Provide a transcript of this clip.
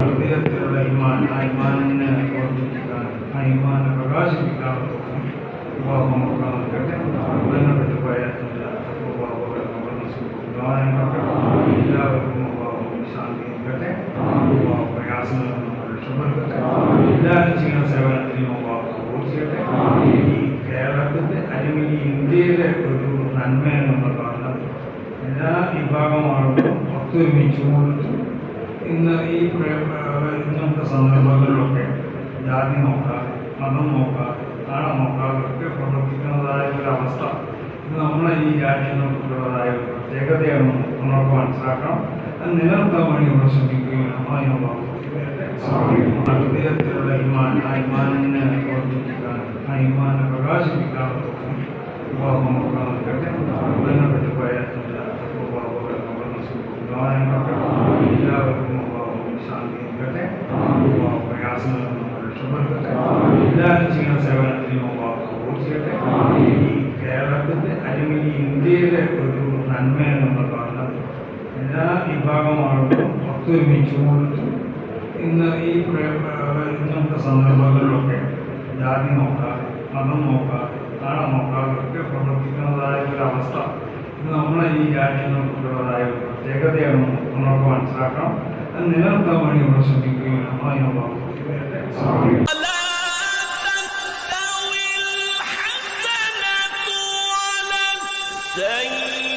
ഹൃദയത്തിലുള്ള ഇമാൻ ആ ഇമാനിനെ ഓർമ്മിപ്പിക്കാൻ ആ ഇമാനെ പ്രകാശിപ്പിക്കാനുള്ള എല്ലാവർക്കും ശാന്തി നിൽക്കട്ടെ പ്രയാസങ്ങൾ നമ്മൾ രക്ഷപ്പെടുത്തട്ടെ. എല്ലാവരും ചെയ്യുന്ന സേവനത്തിലും പൂർത്തിയട്ടെ ഈ കേരളത്തിന്റെ അല്ലെങ്കിൽ ഇന്ത്യയിലെ ഒരു നന്മ എന്നുള്ള കാരണം എല്ലാ വിഭാഗം ആളുകളും ഒത്തൊരുമിച്ചുകൊണ്ട് ഇന്ന് ഈ ഇങ്ങനത്തെ സന്ദർഭങ്ങളിലൊക്കെ ജാതി നോക്കാതെ മതം നോക്കാതെ നാളെ നോക്കാതെ ഒക്കെ പ്രവർത്തിക്കുന്നതായ ഒരു അവസ്ഥ. ഇത് നമ്മളെ ഈ രാജ്യങ്ങൾക്കുള്ളതായ ഒരു പ്രത്യേകതയാണ് നമ്മളൊക്കെ മനസ്സിലാക്കണം. അത് നിലനിർത്താൻ വേണ്ടി നമ്മൾ ശ്രമിക്കുകയും നമ്മളെ ഹൃദയത്തിലുള്ള ഇമാൻ ഇമാനിനെ വർദ്ധിപ്പിക്കാൻ ആ ഇമാനെ പ്രകാശിപ്പിക്കാനുള്ള വിവാഹം എല്ലാവരും ചെയ്യുന്ന സേവനത്തിനും സപ്പോർട്ട് ചെയ്യട്ടെ ഈ കേരളത്തിന്റെ അല്ലെങ്കിൽ ഈ ഇന്ത്യയിലെ ഒരു നന്മയെന്നുള്ള കാണുന്നത് എല്ലാ വിഭാഗം ആളുകളും ഒത്തൊരുമിച്ചുകൊണ്ട് ഇന്ന് ഈ ഇങ്ങനത്തെ സന്ദർഭങ്ങളിലൊക്കെ ജാതി നോക്കാതെ മതം നോക്കാതെ നാളെ നോക്കാതെ ഒക്കെ പ്രവർത്തിക്കുന്നതായ ഒരു അവസ്ഥ ഇത് നമ്മളെ ഈ രാജ്യങ്ങൾക്കുള്ളതായ ഒരു പ്രത്യേകതയാണെന്ന് നമ്മളൊക്കെ മനസ്സിലാക്കണം. അത് നിലനിർത്താൻ വേണ്ടി നമ്മൾ ശ്രമിക്കുകയും تستوي الحسنة ولا سيئة